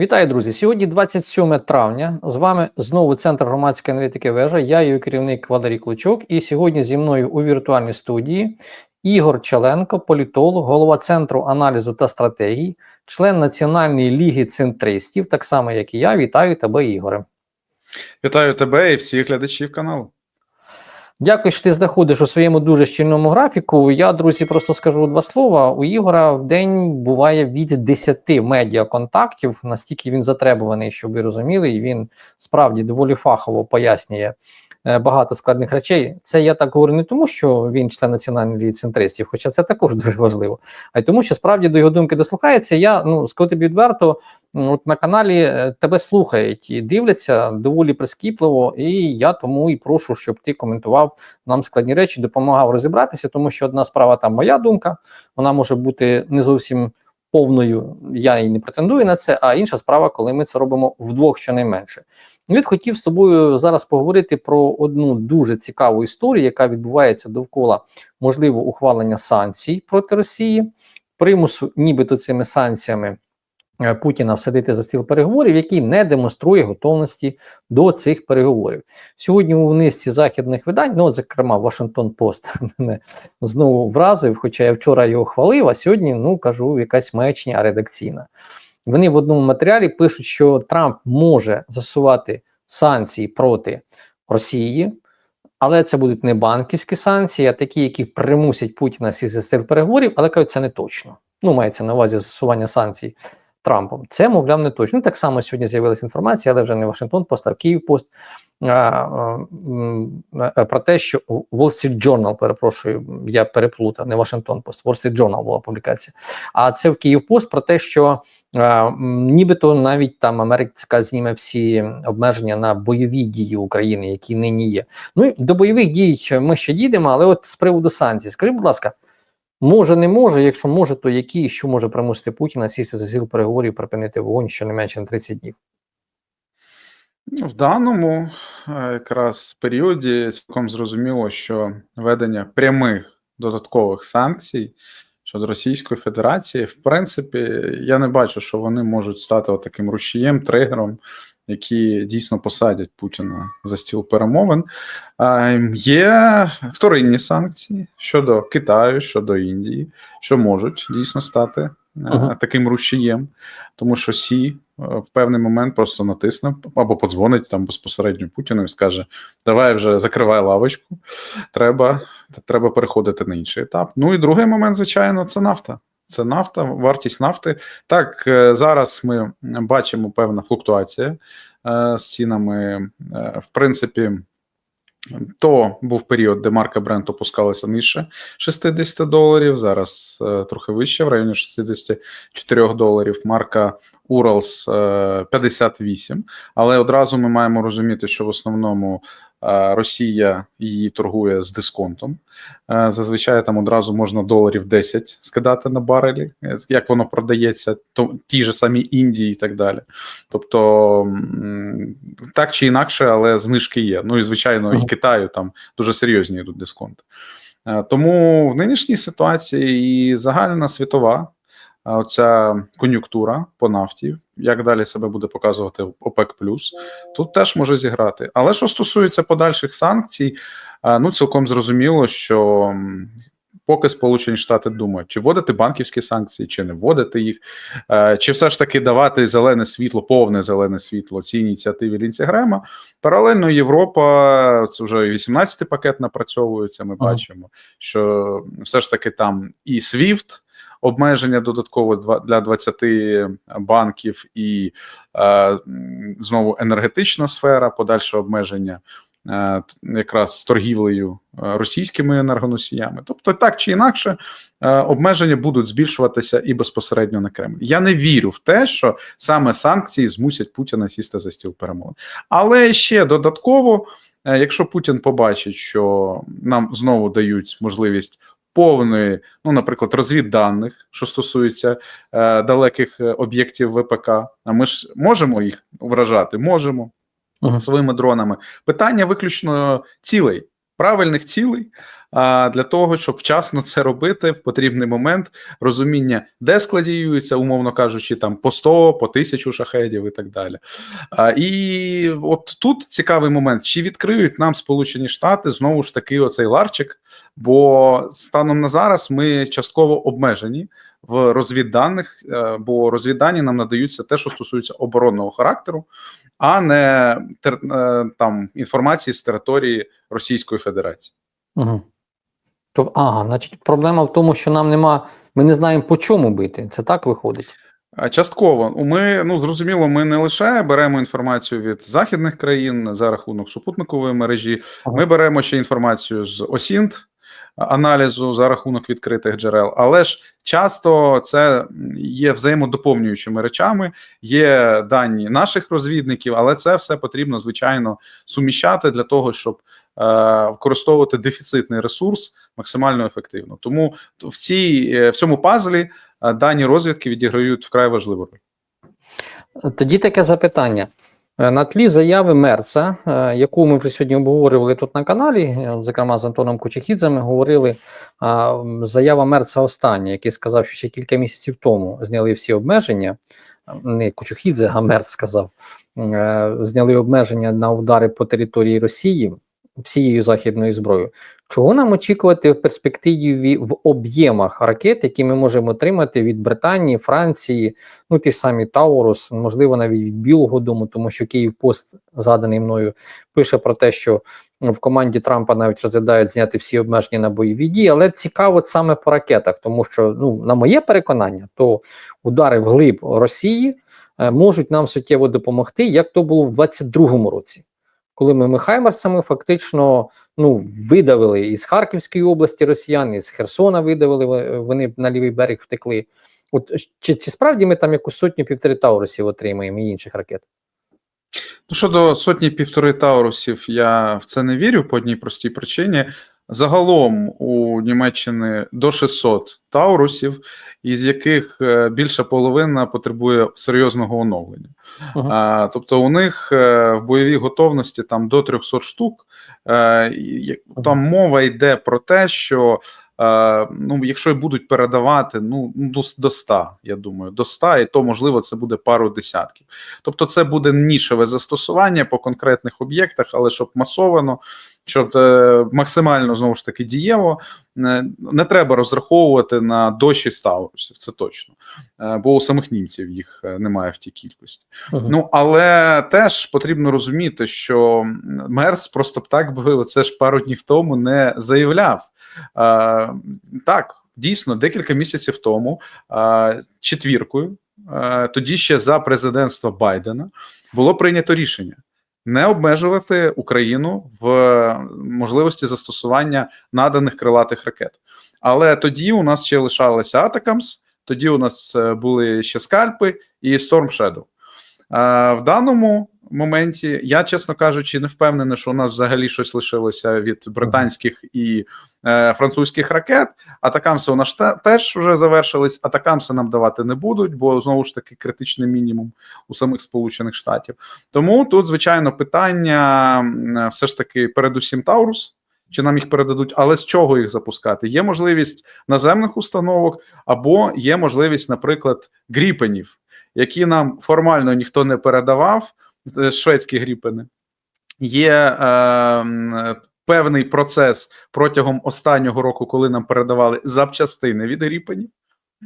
Вітаю, друзі! Сьогодні 27 травня. З вами знову Центр громадської аналітики вежа. Я її керівник Валерій Клочок. І сьогодні зі мною у віртуальній студії Ігор Челенко, політолог, голова центру аналізу та стратегій, член Національної ліги центристів, так само як і я. Вітаю тебе, Ігоре. Вітаю тебе і всіх глядачів каналу. Дякую, що ти знаходиш у своєму дуже щільному графіку. Я, друзі, просто скажу два слова. У Ігора в день буває від 10 медіаконтактів, настільки він затребуваний, щоб ви розуміли, і він справді доволі фахово пояснює е, багато складних речей. Це я так говорю не тому, що він член національної ліги центристів, хоча це також дуже важливо, а й тому, що справді до його думки дослухається. Я ну скажу тобі відверто. От на каналі е, тебе слухають і дивляться доволі прискіпливо, і я тому і прошу, щоб ти коментував нам складні речі, допомагав розібратися, тому що одна справа там моя думка, вона може бути не зовсім повною. Я і не претендую на це. А інша справа, коли ми це робимо вдвох, щонайменше. Від хотів з тобою зараз поговорити про одну дуже цікаву історію, яка відбувається довкола можливо ухвалення санкцій проти Росії, примусу, нібито цими санкціями. Е, Путіна всадити за стіл переговорів, який не демонструє готовності до цих переговорів. Сьогодні у низці західних видань, ну зокрема, Вашингтон Пост мене знову вразив, хоча я вчора його хвалив, а сьогодні ну кажу якась маячня редакційна. Вони в одному матеріалі пишуть, що Трамп може засувати санкції проти Росії. Але це будуть не банківські санкції, а такі, які примусять Путіна сісти за стіл переговорів, але кажуть, це не точно. Ну, мається на увазі застосування санкцій Трампом. Це, мовляв, не точно. Ну, так само сьогодні з'явилася інформація, але вже не Вашингтон Пост, а Київ Пост про те, що Wall Street Journal, перепрошую, я переплутав, не Вашингтон Пост, Wall Street Journal була публікація. А це в Київ Пост про те, що а, нібито навіть там Америка зніме всі обмеження на бойові дії України, які нині є. Ну і до бойових дій ми ще дійдемо, але от з приводу санкцій, скажіть, будь ласка. Може, не може. Якщо може, то які що може примусити Путіна сісти за сіл переговорів, припинити вогонь щонайменше на 30 днів? Ну, В даному е, якраз періоді цілком зрозуміло, що введення прямих додаткових санкцій щодо Російської Федерації, в принципі, я не бачу, що вони можуть стати таким рушієм, тригером, які дійсно посадять Путіна за стіл перемовин. Є вторинні санкції щодо Китаю, щодо Індії, що можуть дійсно стати uh-huh. таким рушієм, тому що Сі е, в певний момент просто натисне або подзвонить там безпосередньо Путіну і скаже: Давай вже закривай лавочку, треба, треба переходити на інший етап. Ну і другий момент, звичайно, це нафта. Це нафта, вартість нафти. Так, е, зараз ми бачимо певна флуктуація е, з цінами. В принципі, то був період, де марка Brent опускалася нижче 60 доларів. Зараз е, трохи вище, в районі 64 доларів. Марка е, 58. Але одразу ми маємо розуміти, що в основному е, Росія її торгує з дисконтом. Зазвичай там одразу можна доларів 10 скидати на барелі, як воно продається, то ті ж самі Індії і так далі. Тобто так чи інакше, але знижки є. Ну і звичайно, і Китаю там дуже серйозні йдуть дисконти. Тому в нинішній ситуації і загальна світова оця кон'юнктура по нафті, як далі себе буде показувати ОПЕК+, тут теж може зіграти. Але що стосується подальших санкцій, ну цілком зрозуміло, що поки Сполучені Штати думають, чи вводити банківські санкції, чи не вводити їх, е, чи все ж таки давати зелене світло, повне зелене світло цій ініціативі Лінці Грема. Паралельно Європа, це вже 18-й пакет напрацьовується. Ми Ага. бачимо, що все ж таки там і SWIFT, обмеження додатково для 20 банків, і е, знову енергетична сфера, подальше обмеження е, якраз з торгівлею е, російськими енергоносіями. Тобто, так чи інакше, обмеження будуть збільшуватися і безпосередньо на Кремль. Я не вірю в те, що саме санкції змусять Путіна сісти за стіл перемовин. Але ще додатково, якщо Путін побачить, що нам знову дають можливість повної, ну, наприклад, розвідданих, що стосується е, далеких е, об'єктів ВПК. А ми ж можемо їх вражати? Можемо Мгм. своїми дронами. Питання виключно цілей, правильних цілей. А для того, щоб вчасно це робити в потрібний момент, розуміння, де складіюється, умовно кажучи, там по 100, по 1000 шахедів і так далі. А, І от тут цікавий момент: чи відкриють нам Сполучені Штати знову ж таки оцей ларчик? Бо станом на зараз ми частково обмежені в розвідданих, е, бо розвіддані нам надаються те, що стосується оборонного характеру, а не тер- е, там інформації з території Російської Федерації. Угу. То, ага, значить, проблема в тому, що нам нема, ми не знаємо по чому бити. Це так виходить. Частково ми ну зрозуміло, ми не лише беремо інформацію від західних країн за рахунок супутникової мережі. Ага. Ми беремо ще інформацію з ОСІНТ аналізу за рахунок відкритих джерел, але ж часто це є взаємодоповнюючими речами, є дані наших розвідників, але це все потрібно звичайно суміщати для того, щоб е, використовувати дефіцитний ресурс максимально ефективно. Тому в цій е, в цьому пазлі е, дані розвідки відіграють вкрай важливу роль. Тоді таке запитання. Е, На тлі заяви Мерца, е, яку ми сьогодні обговорювали тут на каналі, е, зокрема з Антоном Кучехідзе, ми говорили. Заява Мерца остання, який сказав, що ще кілька місяців тому зняли всі обмеження. Не Кучухідзе, а Мерц сказав. Зняли обмеження на удари по території Росії всією західною зброєю. Чого нам очікувати в перспективі в об'ємах ракет, які ми можемо отримати від Британії, Франції, ну ті ж самі Таурус, можливо, навіть від Білого Дому, тому що Київпост, заданий мною, пише про те, що в команді Трампа навіть розглядають зняти всі обмеження на бойові дії, але цікаво саме по ракетах, тому що, ну, на моє переконання, то удари вглиб Росії е, можуть нам суттєво допомогти, як то було в 22-му році. Коли ми Михаймерсами фактично ну, видавили із Харківської області росіян, із Херсона видавили, вони на лівий берег втекли. От чи, чи справді ми там якусь сотню півтори таурусів отримаємо і інших ракет? Ну, щодо сотні півтори таурусів, я в це не вірю по одній простій причині. Загалом у Німеччини до 600 таурусів, із яких е, більша половина потребує серйозного оновлення. Мгм. А, тобто у них е, в бойовій готовності там до 300 штук. Е, Там мова йде про те, що ну, якщо будуть передавати, ну до, до 100, я думаю, до 100, і то можливо це буде пару десятків. Тобто, це буде нішеве застосування по конкретних об'єктах, але щоб масовано, щоб е, максимально знову ж таки дієво, не, не треба розраховувати на до 600 це точно. Е, бо у самих німців їх е, немає в тій кількості. Мгм. Ну але теж потрібно розуміти, що Мерц просто б так би це ж пару днів тому не заявляв. А, так, дійсно, декілька місяців тому четвіркою, тоді ще за президентства Байдена, було прийнято рішення. Не обмежувати Україну в можливості застосування наданих крилатих ракет. Але тоді у нас ще лишалися Атакамс, тоді у нас е, були ще скальпи і Storm Shadow. Е, В даному моменті я, чесно кажучи, не впевнений, що у нас взагалі щось лишилося від британських і е, французьких ракет. Атакамси у нас те- теж вже завершились. Атакамси нам давати не будуть, бо знову ж таки критичний мінімум у самих Сполучених Штатів. Тому тут, звичайно, питання все ж таки, передусім Таурус. Чи нам їх передадуть, але з чого їх запускати? Є можливість наземних установок, або є можливість, наприклад, гріпенів, які нам формально ніхто не передавав, е, шведські гріпини. Є е, певний процес протягом останнього року, коли нам передавали запчастини від гріпенів,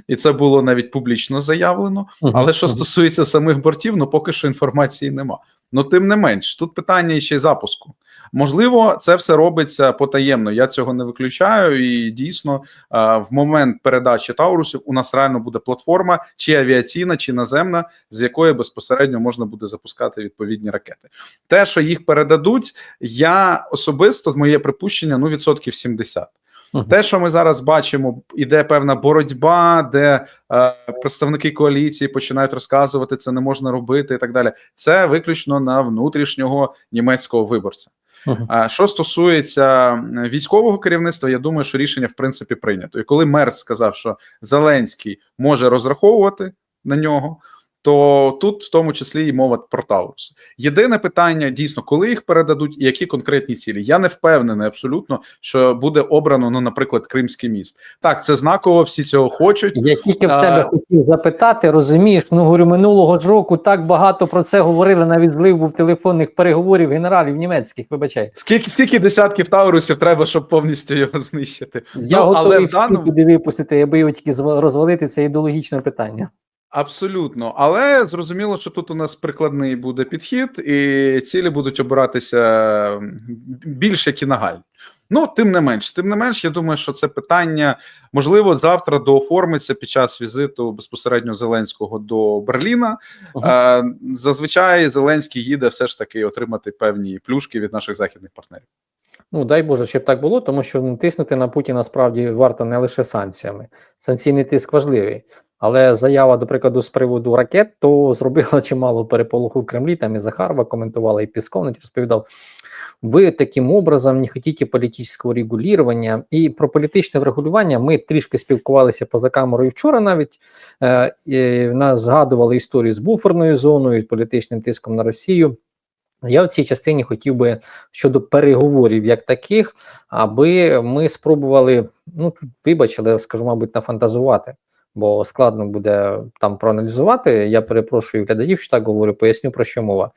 і це було навіть публічно заявлено. Але що стосується самих бортів, ну поки що інформації нема. Ну тим не менш, тут питання ще й запуску. Можливо, це все робиться потаємно. Я цього не виключаю. І дійсно, в момент передачі Таурусів у нас реально буде платформа, чи авіаційна, чи наземна, з якої безпосередньо можна буде запускати відповідні ракети. Те, що їх передадуть, я особисто моє припущення ну відсотків 70. Мгм. Те, що ми зараз бачимо, іде певна боротьба, де е, представники коаліції починають розказувати, це не можна робити, і так далі. Це виключно на внутрішнього німецького виборця. А що стосується військового керівництва, я думаю, що рішення в принципі прийнято. І коли Мерс сказав, що Зеленський може розраховувати на нього, то тут в тому числі і мова про Таурус. Єдине питання дійсно, коли їх передадуть і які конкретні цілі. Я не впевнений абсолютно, що буде обрано, ну, наприклад, Кримський міст. Так, це знаково, всі цього хочуть. Я тільки в А- тебе хотів запитати, розумієш, ну говорю, минулого ж року так багато про це говорили, навіть злив був телефонних переговорів генералів німецьких, вибачай. Скільки скільки десятків Таурусів треба, щоб повністю його знищити? Я Ну, але в даному- випустити, аби його тільки зва- розвалити, це ідеологічне питання. Абсолютно, але зрозуміло, що тут у нас прикладний буде підхід, і цілі будуть обиратися м, більш як і нагальні. Ну, тим не менш, тим не менш, я думаю, що це питання можливо завтра дооформиться під час візиту безпосередньо Зеленського до Берліна. Мгм. Е, зазвичай Зеленський їде все ж таки отримати певні плюшки від наших західних партнерів. Ну дай Боже, щоб так було, тому що ну, тиснути на Путіна справді варто не лише санкціями. Санкційний тиск важливий. Але заява, до прикладу, з приводу ракет, то зробила чимало переполоху в Кремлі. Там і Захарова коментувала, і Пісков навіть розповідав. Ви таким образом не хотіте політичного регулювання. І про політичне врегулювання ми трішки спілкувалися поза камерою вчора. Навіть е, в нас згадували історію з буферною зоною, і політичним тиском на Росію. Я в цій частині хотів би щодо переговорів як таких, аби ми спробували, ну тут вибач, але скажу, мабуть, нафантазувати, бо складно буде там проаналізувати. Я перепрошую глядачів, що так говорю, поясню про що мова.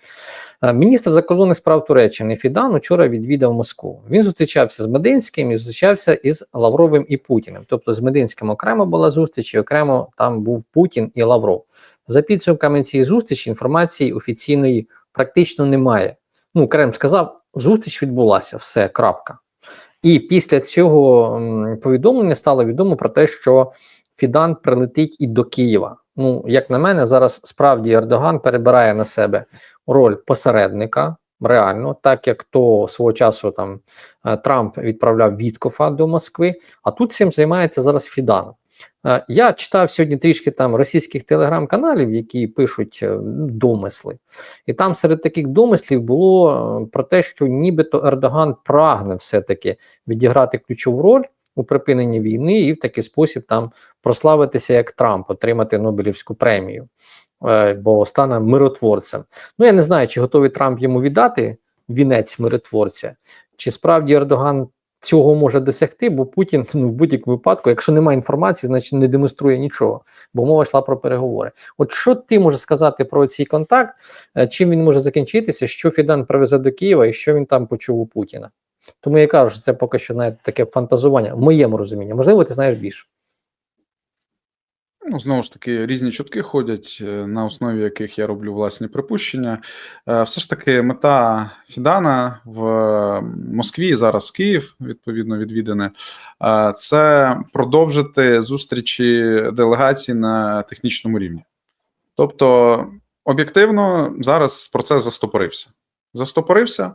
Е, Міністр закордонних справ Туреччини Фідан учора відвідав Москву. Він зустрічався з Мединським і зустрічався із Лавровим і Путіним. Тобто з Мединським окремо була зустріч, і окремо там був Путін і Лавров. За підсумками цієї зустрічі інформації офіційної практично немає. Ну, Крем сказав, зустріч відбулася, все, крапка. І після цього повідомлення стало відомо про те, що Фідан прилетить і до Києва. Ну, як на мене, зараз справді Ердоган перебирає на себе роль посередника. Реально, так як то свого часу там е, Трамп відправляв Віткофа до Москви, а тут цим займається зараз Фідан. Е, Я читав сьогодні трішки там російських телеграм-каналів, які пишуть е, домисли. І там серед таких домислів було про те, що нібито Ердоган прагне все-таки відіграти ключову роль у припиненні війни і в такий спосіб там прославитися як Трамп, отримати Нобелівську премію, е, бо стане миротворцем. Ну я не знаю, чи готовий Трамп йому віддати вінець миротворця, чи справді Ердоган цього може досягти, бо Путін ну, в будь-якому випадку, якщо немає інформації, значить не демонструє нічого, бо мова йшла про переговори. От що ти можеш сказати про цей контакт? Е, Чим він може закінчитися? Що Фідан привезе до Києва і що він там почув у Путіна? Тому я кажу, що це поки що навіть таке фантазування в моєму розумінні. Можливо, ти знаєш більше. Ну, знову ж таки, різні чутки ходять, е, на основі яких я роблю власні припущення. Е, Все ж таки, мета Фідана в е, Москві, зараз Київ, відповідно, відвідане, це продовжити зустрічі делегацій на технічному рівні. Тобто, об'єктивно, зараз процес застопорився. Застопорився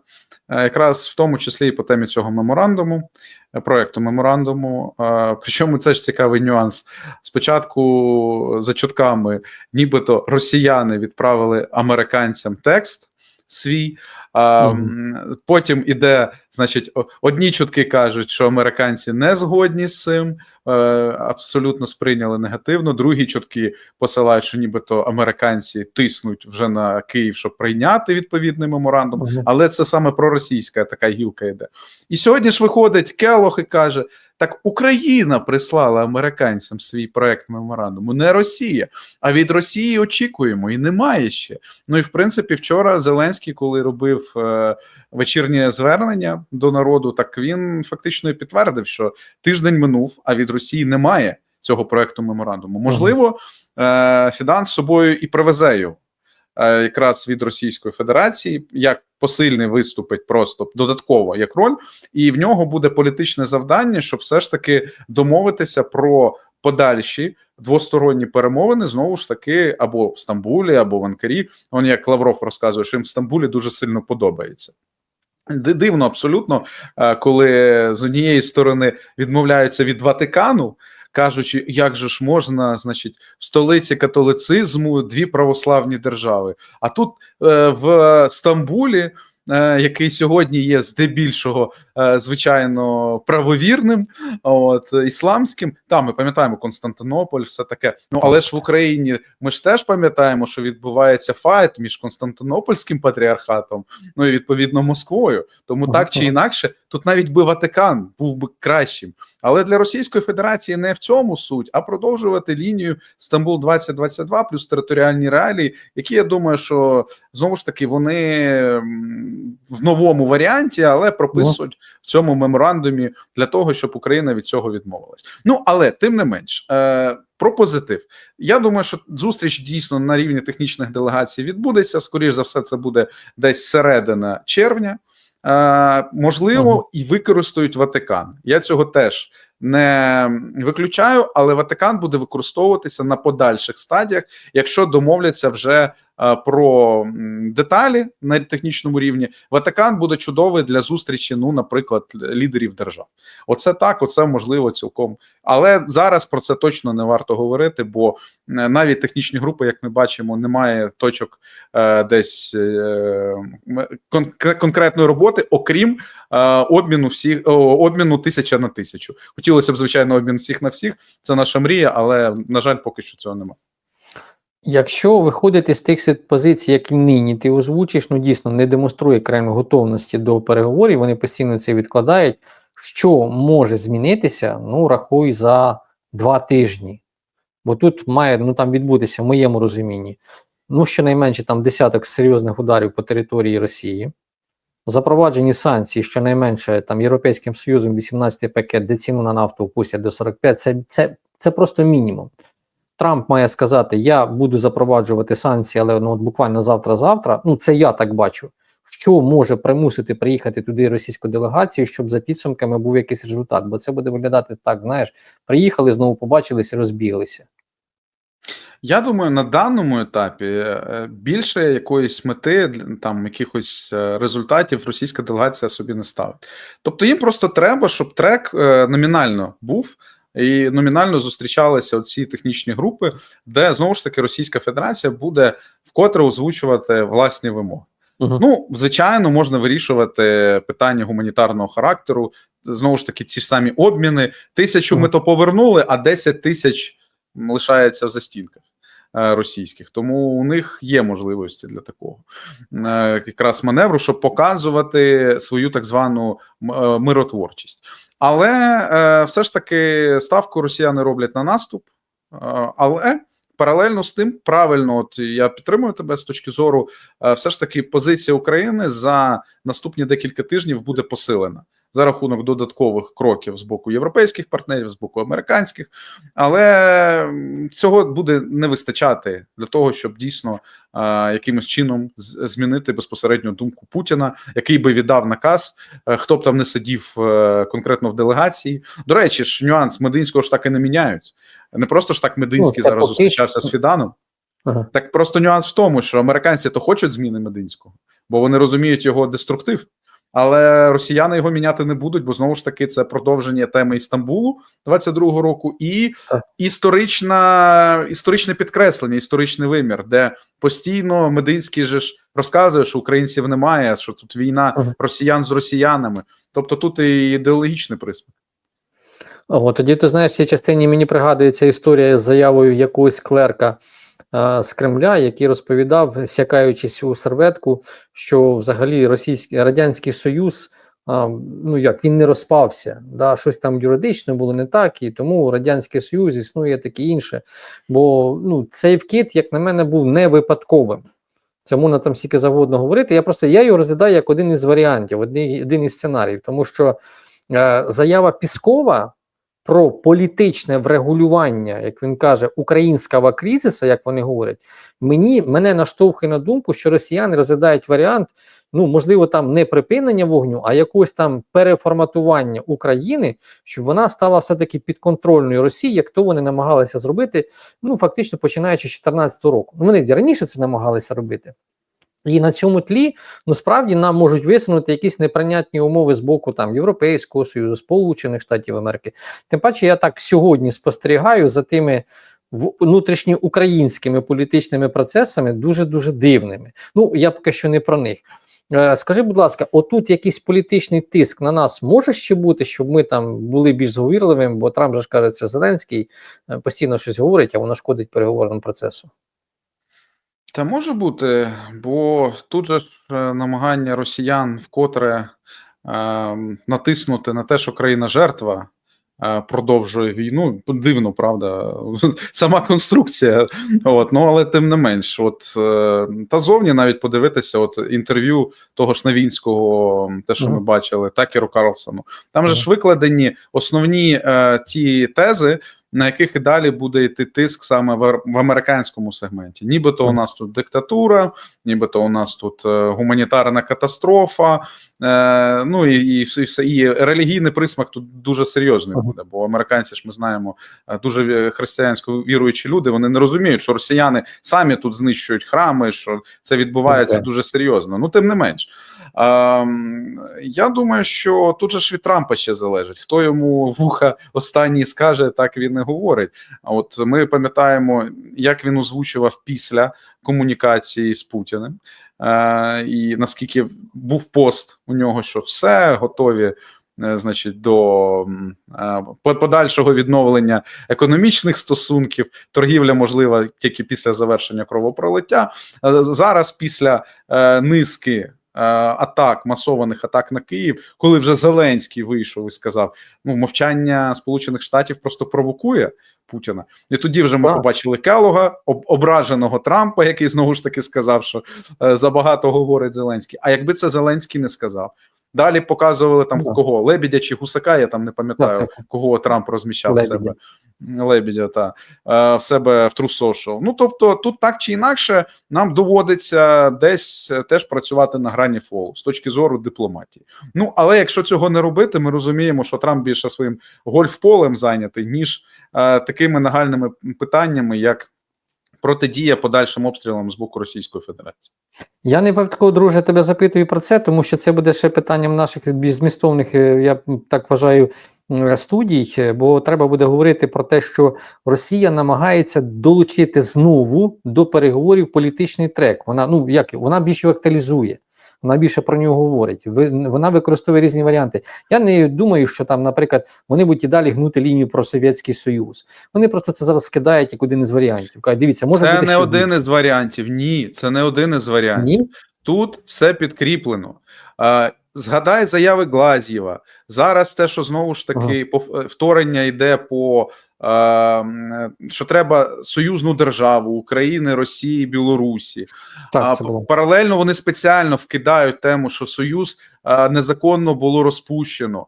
е, якраз в тому числі і по темі цього меморандуму, е, проекту меморандуму. Е, Причому це ж цікавий нюанс. Спочатку, за чутками, нібито росіяни відправили американцям текст свій. А, м, Потім іде, значить, одні чутки кажуть, що американці не згодні з цим, е, абсолютно сприйняли негативно. Другі чутки посилають, що нібито американці тиснуть вже на Київ, щоб прийняти відповідний меморандум. Але це саме проросійська така гілка йде. І сьогодні ж виходить Келох і каже: так Україна прислала американцям свій проект меморандуму, не Росія. А від Росії очікуємо, і немає ще. Ну і в принципі, вчора Зеленський, коли робив е, вечірнє звернення до народу, так він фактично і підтвердив, що тиждень минув, а від Росії немає цього проекту меморандуму. Можливо, е, Фідан з собою і привезе його. е, Якраз від Російської Федерації як посильний виступить просто додатково як роль, і в нього буде політичне завдання, щоб все ж таки домовитися про подальші двосторонні перемовини знову ж таки або в Стамбулі, або в Анкарі. Он як Лавров розказує, що їм в Стамбулі дуже сильно подобається. Ди- Дивно абсолютно, е, коли з однієї сторони відмовляються від Ватикану, кажучи, як же ж можна, значить, в столиці католицизму дві православні держави. А тут е, в Стамбулі який сьогодні є здебільшого, е, звичайно, правовірним, от ісламським. Там ми пам'ятаємо Константинополь, все таке. Ну але ж в Україні ми ж теж пам'ятаємо, що відбувається файт між Константинопольським патріархатом, ну і відповідно Москвою. Тому так чи інакше, тут навіть би Ватикан був би кращим. Але для Російської Федерації не в цьому суть, а продовжувати лінію Стамбул 2022 плюс територіальні реалії, які я думаю, що знову ж таки вони в новому варіанті, але прописують в цьому меморандумі для того, щоб Україна від цього відмовилась. Ну але тим не менш. Е, про позитив. Я думаю, що зустріч дійсно на рівні технічних делегацій відбудеться. Скоріше за все, це буде десь середина червня. Е, можливо, Ага. і використають Ватикан. Я цього теж не виключаю, але Ватикан буде використовуватися на подальших стадіях, якщо домовляться вже е, про деталі на технічному рівні. Ватикан буде чудовий для зустрічі, ну, наприклад, лідерів держав. Оце так, оце можливо цілком. Але зараз про це точно не варто говорити, бо навіть технічні групи, як ми бачимо, немає точок е, десь е, кон- конкретної роботи, окрім обміну всіх обміну тисяча на тисячу. Хотілося б, звичайно, обмін всіх на всіх. Це наша мрія, але на жаль, поки що цього немає. Якщо виходити з тих позицій, які нині ти озвучиш, ну дійсно не демонструє крайньої готовності до переговорів, вони постійно це відкладають. Що може змінитися? Ну, рахуй за два тижні. Бо тут має ну, там відбутися, в моєму розумінні, ну, щонайменше там десяток серйозних ударів по території Росії, запроваджені санкції, щонайменше там Європейським Союзом 18-й пакет, де ціну на нафту опустять до 45, це, це, це просто мінімум. Трамп має сказати: я буду запроваджувати санкції, але ну, от буквально завтра-завтра. Ну, це я так бачу. Що може примусити приїхати туди російську делегацію, щоб за підсумками був якийсь результат? Бо це буде виглядати так: знаєш, приїхали, знову побачилися, розбіглися. Я думаю, на даному етапі е, більше якоїсь мети для- там якихось е, результатів російська делегація собі не ставить. Тобто їм просто треба, щоб трек е, номінально був. І номінально зустрічалися оці технічні групи, де знову ж таки Російська Федерація буде вкотре озвучувати власні вимоги. Угу. Ну, звичайно, можна вирішувати питання гуманітарного характеру. Знову ж таки, ці ж самі обміни. Тисячу ми то повернули, а 10 тисяч лишається в застінках е, російських. Тому у них є можливості для такого е, якраз маневру, щоб показувати свою так звану е, миротворчість. Але все ж таки ставку росіяни роблять на наступ. Але паралельно з тим, правильно, от я підтримую тебе з точки зору, все ж таки позиція України за наступні декілька тижнів буде посилена за рахунок додаткових кроків з боку європейських партнерів, з боку американських, але цього буде не вистачати для того, щоб дійсно е, якимось чином змінити безпосередньо думку Путіна, який би віддав наказ, е, хто б там не сидів е, конкретно в делегації. До речі, ж нюанс Мединського ж так і не міняють. Не просто ж так Мединський Ну, зараз зустрічався з Фіданом. Ага. Так просто нюанс в тому, що американці то хочуть зміни Мединського, бо вони розуміють його деструктив. Але росіяни його міняти не будуть, бо знову ж таки це продовження теми Істамбулу 22-го року і історична, історичне підкреслення, історичний вимір, де постійно Мединський же ж розказує, що українців немає, що тут війна росіян з росіянами. Тобто тут і ідеологічний присмак. О, тоді ти знаєш, в цій частині мені пригадується історія з заявою якогось клерка з Кремля, який розповідав, сякаючись у серветку, що взагалі Російський Радянський Союз. А, ну як він не розпався, да, щось там юридично було не так, і тому Радянський Союз існує таке інше. Бо ну, цей вкид, як на мене, був не випадковим. Це можна там стільки завгодно говорити. Я просто я його розглядаю як один із варіантів, один, один із сценаріїв, тому що е, заява Піскова про політичне врегулювання, як він каже, українського кризису, як вони говорять, мені мене наштовхує на думку, що росіяни розглядають варіант, ну можливо, там не припинення вогню, а якогось там переформатування України, щоб вона стала все-таки підконтрольною Росії, як то вони намагалися зробити, ну фактично починаючи з 2014 року. Ну, вони раніше це намагалися робити. І на цьому тлі насправді, нам можуть висунути якісь неприйнятні умови з боку там Європейського Союзу, Сполучених Штатів Америки. Тим паче, я так сьогодні спостерігаю за тими внутрішньоукраїнськими політичними процесами дуже дуже дивними. Ну я поки що не про них. Е, Скажи, будь ласка, отут якийсь політичний тиск на нас може ще бути, щоб ми там були більш зговірливими, бо Трамп же ж каже, це Зеленський е, постійно щось говорить, а воно шкодить переговорному процесу. Та може бути, бо тут же ж е, намагання росіян вкотре е, натиснути на те, що країна жертва е, продовжує війну. Дивно, правда, сама конструкція. От, ну але тим не менш, от е, та зовні навіть подивитися, от інтерв'ю того ж Навінського, те, що ми Мгм. бачили, Такеру Карлсону. Там же ж викладені основні е, ті тези. На яких і далі буде йти тиск саме в, американському сегменті. Нібито у нас тут диктатура, нібито у нас тут е, гуманітарна катастрофа. Е, ну і, і, і все. І релігійний присмак тут дуже серйозний буде. Бо американці ж ми знаємо е, дуже християнсько віруючі люди. Вони не розуміють, що росіяни самі тут знищують храми, що це відбувається дуже серйозно. Ну тим не менш. Ем, я думаю, що тут же ж від Трампа ще залежить. Хто йому вуха останній скаже, так він і говорить. А от ми пам'ятаємо, як він озвучував після комунікації з Путіним, е, і наскільки був пост у нього, що все готові. е, Значить, до е, подальшого відновлення економічних стосунків, торгівля можлива тільки після завершення кровопролиття. Зараз, після низки атак, масованих атак на Київ, коли вже Зеленський вийшов і сказав: ну, мовчання Сполучених Штатів просто провокує Путіна. І тоді вже ми Так. побачили Келога, об, ображеного Трампа, який знову ж таки сказав, що е, забагато говорить Зеленський. А якби це Зеленський не сказав. Далі показували там Да. кого Лебідя чи Гусака, я там не пам'ятаю, кого Трамп розміщав в Лебедя. себе. Лебідя, та е, в себе в True. Ну тобто, тут так чи інакше, нам доводиться десь е, теж працювати на грані фолу з точки зору дипломатії. Ну але якщо цього не робити, ми розуміємо, що Трамп більше своїм гольф-полем зайнятий, ніж е, такими нагальними питаннями, як протидія подальшим обстрілам з боку Російської Федерації. Я не випадково, друже, тебе запитую про це, тому що це буде ще питанням наших змістовних, е, я так вважаю, студій, е, бо треба буде говорити про те, що Росія намагається долучити знову до переговорів політичний трек. Вона ну як вона більше актуалізує. Вона більше про нього говорить. Вона використовує різні варіанти. Я не думаю, що там, наприклад, вони будуть і далі гнути лінію про Совєтський Союз. Вони просто це зараз вкидають як один із варіантів. Кажуть, дивіться, може це бути не один більше. із варіантів. Ні, це не один із варіантів. Ні? Тут все підкріплено. Згадай заяви Глазєва. Зараз те, що знову ж таки повторення е, йде по е, що треба союзну державу України, Росії, Білорусі. Так, а це було. паралельно вони спеціально вкидають тему, що союз е, незаконно було розпущено.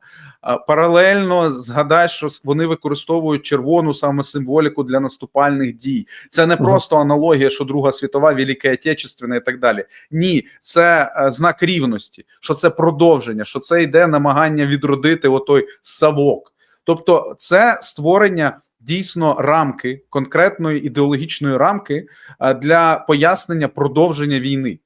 Паралельно згадай, що вони використовують червону саме символіку для наступальних дій. Це не просто аналогія, що Друга світова, Велика Отечественна і так далі. Ні, це е, знак рівності, що це продовження, що це йде намагання відродити отой савок. Тобто, це створення дійсно рамки, конкретної ідеологічної рамки е, для пояснення продовження війни.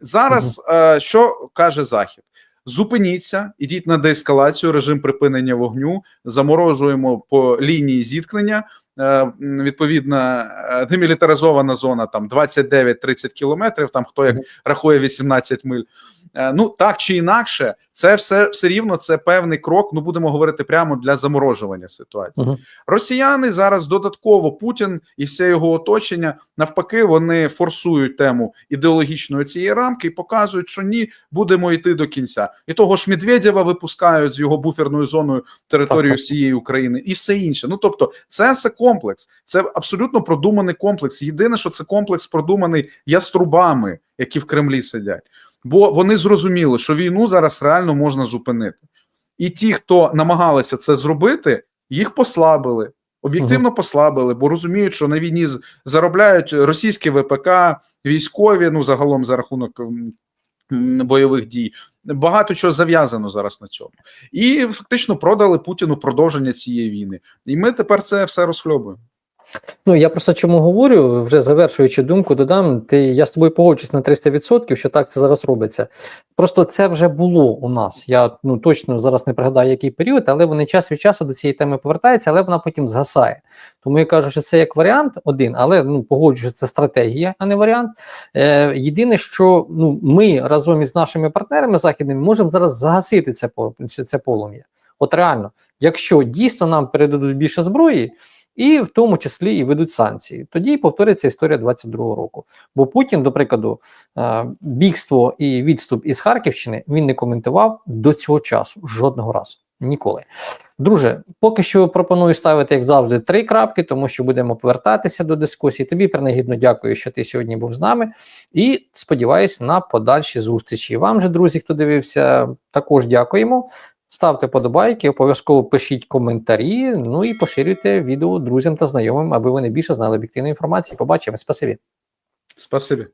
Зараз е, що каже Захід? Зупиніться, ідіть на деескалацію, режим припинення вогню, заморожуємо по лінії зіткнення. Е, м, Відповідно, е, демілітаризована зона там 29-30 кілометрів. Там хто як рахує 18 миль. Е, Ну так чи інакше, це все все рівно це певний крок. Ну будемо говорити прямо для заморожування ситуації. Мгм. Росіяни зараз додатково Путін і все його оточення навпаки вони форсують тему ідеологічної цієї рамки і показують, що ні, будемо йти до кінця. І того ж Медведєва випускають з його буферною зоною територію Так, так. всієї України, і все інше. Ну тобто, це все комплекс, це абсолютно продуманий комплекс. Єдине, що це комплекс продуманий яструбами, які в Кремлі сидять. Бо вони зрозуміли, що війну зараз реально можна зупинити. І ті, хто намагалися це зробити, їх послабили. Об'єктивно послабили, бо розуміють, що на війні заробляють російські ВПК, військові, ну загалом за рахунок бойових дій. Багато чого зав'язано зараз на цьому. І фактично продали Путіну продовження цієї війни. І ми тепер це все розхльобуємо. Ну я просто чому говорю, вже завершуючи думку, додам. Ти я з тобою погоджуюсь на 300%, що так це зараз робиться. Просто це вже було у нас. Я ну точно зараз не пригадаю, який період, але вони час від часу до цієї теми повертаються, але вона потім згасає. Тому я кажу, що це як варіант один, але ну погоджуюся, це стратегія, а не варіант. Е, єдине, що ну ми разом із нашими партнерами західними можемо зараз загасити це це полум'я. От реально, якщо дійсно нам передадуть більше зброї. І в тому числі і ведуть санкції. Тоді повториться історія 22-го року. Бо Путін, до прикладу, е, бігство і відступ із Харківщини він не коментував до цього часу жодного разу. Ніколи. Друже, поки що пропоную ставити, як завжди, три крапки, тому що будемо повертатися до дискусії. Тобі принагідно дякую, що ти сьогодні був з нами. І сподіваюся на подальші зустрічі. Вам же, друзі, хто дивився, також дякуємо. Ставте подобайки, обов'язково пишіть коментарі, ну і поширюйте відео друзям та знайомим, аби вони більше знали об'єктивної інформації. Побачимо. Спасибі. Спасибі.